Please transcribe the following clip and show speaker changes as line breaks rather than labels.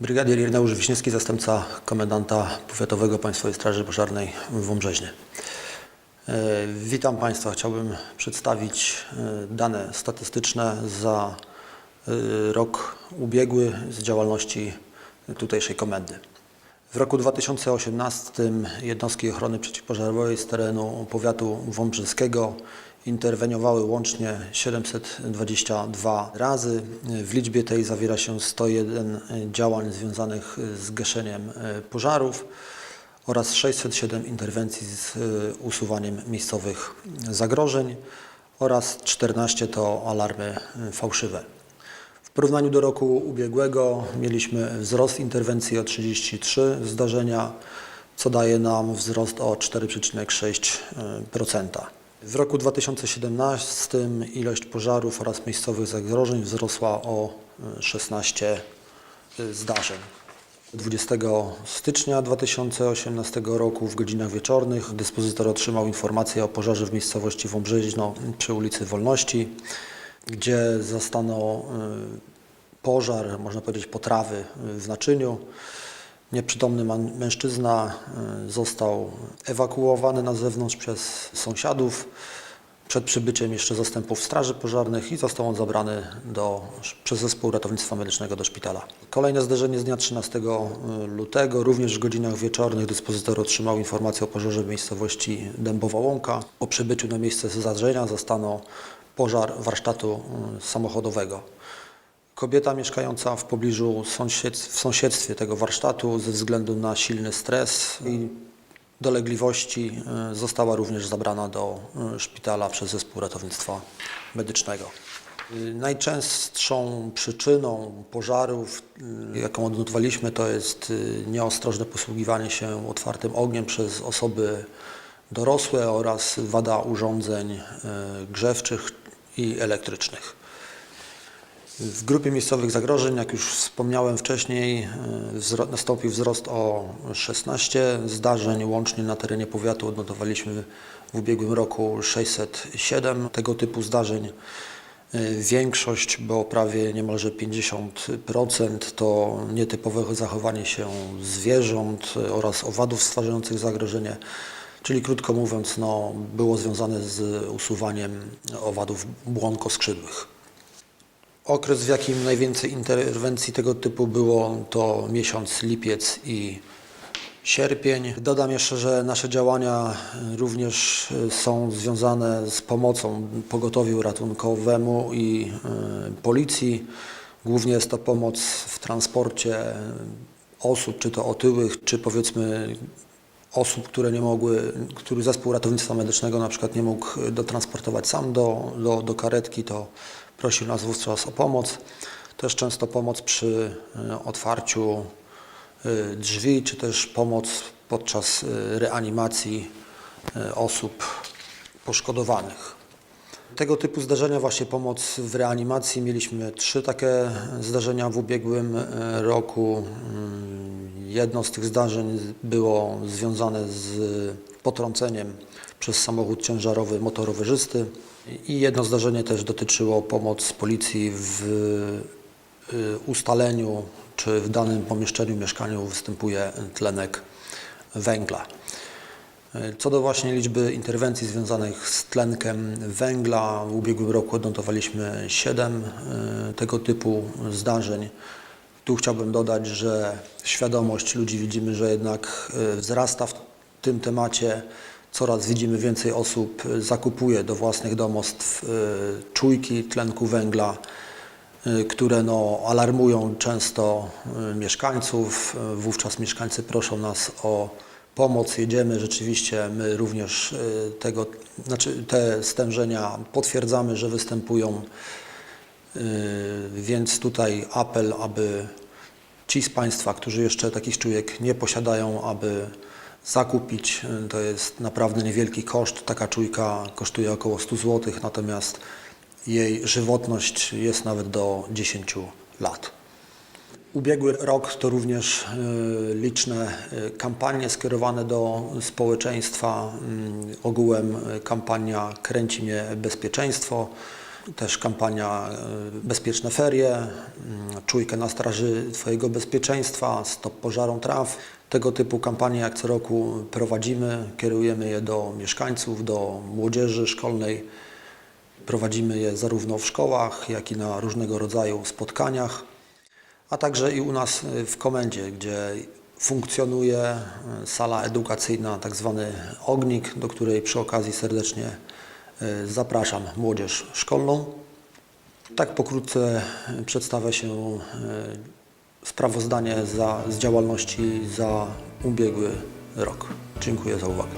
Brygadier Ireneusz Wiśniewski, zastępca komendanta powiatowego Państwowej Straży Pożarnej w Wąbrzeźnie. E, Witam Państwa. Chciałbym przedstawić e, dane statystyczne za e, rok ubiegły z działalności tutejszej komendy. W roku 2018 jednostki ochrony przeciwpożarowej z terenu powiatu wąbrzyskiego interweniowały łącznie 722 razy. W liczbie tej zawiera się 101 działań związanych z gaszeniem e, pożarów oraz 607 interwencji z e, usuwaniem miejscowych zagrożeń oraz 14 to alarmy e, fałszywe. W porównaniu do roku ubiegłego mieliśmy wzrost interwencji o 33 zdarzenia, co daje nam wzrost o 4,6%. W roku 2017 ilość pożarów oraz miejscowych zagrożeń wzrosła o e, 16 zdarzeń. 20 stycznia 2018 roku w godzinach wieczornych dyspozytor otrzymał informację o pożarze w miejscowości Wąbrzeźno przy ulicy Wolności, gdzie zastano y, pożar, można powiedzieć potrawy w naczyniu. Nieprzytomny mężczyzna y, został ewakuowany na zewnątrz przez sąsiadów przed przybyciem jeszcze zastępów straży pożarnych i został on zabrany do, przez zespół ratownictwa medycznego do szpitala. Kolejne zdarzenie z dnia 13 lutego, również w godzinach wieczornych dyspozytor otrzymał informację o pożarze w miejscowości Dębowa Łąka. Po przybyciu na miejsce zdarzenia zastano pożar warsztatu y, samochodowego. Kobieta mieszkająca w pobliżu w sąsiedztwie tego warsztatu ze względu na silny stres i dolegliwości y, została również zabrana do y, szpitala przez zespół ratownictwa medycznego. Y, Najczęstszą przyczyną pożarów, jaką odnotowaliśmy, to jest nieostrożne posługiwanie się otwartym ogniem przez osoby dorosłe oraz wada urządzeń grzewczych i elektrycznych. W grupie miejscowych zagrożeń, jak już wspomniałem wcześniej, wzro- nastąpił wzrost o 16 zdarzeń. Łącznie na terenie powiatu odnotowaliśmy w ubiegłym roku 607 tego typu zdarzeń. Y, Większość, bo prawie niemalże 50% to nietypowe zachowanie się zwierząt y, oraz owadów stwarzających zagrożenie, czyli krótko mówiąc no, było związane z usuwaniem owadów błonkoskrzydłych. Okres, w jakim najwięcej interwencji tego typu było, to miesiąc lipiec i sierpień. Dodam jeszcze, że nasze działania również y, są związane z pomocą pogotowiu ratunkowemu i y, policji. Głównie jest to pomoc w transporcie osób, czy to otyłych, czy powiedzmy osób, które nie mogły, który zespół ratownictwa medycznego na przykład nie mógł dotransportować sam do, do, do karetki, to prosił nas wówczas o pomoc. Też często pomoc przy e, otwarciu e, drzwi, czy też pomoc podczas e, reanimacji osób poszkodowanych. Tego typu zdarzenia, właśnie pomoc w reanimacji, mieliśmy trzy takie zdarzenia w ubiegłym roku. Mm, Jedno z tych zdarzeń było związane z potrąceniem przez samochód ciężarowy motorowerzysty i jedno zdarzenie też dotyczyło pomoc policji w y, ustaleniu, czy w danym pomieszczeniu, mieszkaniu występuje tlenek węgla. Co do właśnie liczby interwencji związanych z tlenkiem węgla, w ubiegłym roku odnotowaliśmy 7 tego typu zdarzeń. Tu chciałbym dodać, że świadomość ludzi widzimy, że jednak y, wzrasta w tym temacie. Coraz widzimy więcej osób y, zakupuje do własnych domostw y, czujki tlenku węgla, y, które no, alarmują często mieszkańców. Wówczas mieszkańcy proszą nas o pomoc. Jedziemy rzeczywiście, my również tego, znaczy te stężenia potwierdzamy, że występują. Więc tutaj apel, aby ci z Państwa, którzy jeszcze takich czujek nie posiadają, aby zakupić. Y, To jest naprawdę niewielki koszt. Taka czujka kosztuje około 100 zł, natomiast jej żywotność jest nawet do 10 lat. Ubiegły rok to również y, liczne y, kampanie skierowane do społeczeństwa. Mm, Ogółem kampania Kręci mnie bezpieczeństwo. Też kampania e, Bezpieczne Ferie, Czujkę na straży Twojego bezpieczeństwa, Stop pożarom traw. Tego typu kampanie jak co roku prowadzimy, kierujemy je do mieszkańców, do młodzieży szkolnej. Prowadzimy je zarówno w szkołach, jak i na różnego rodzaju spotkaniach, a także i u nas y, w komendzie, gdzie funkcjonuje y, sala edukacyjna, tak zwany ognik, do której przy okazji serdecznie zapraszam młodzież szkolną. Tak pokrótce przedstawia się y, sprawozdanie za, z działalności za ubiegły rok. Dziękuję za uwagę.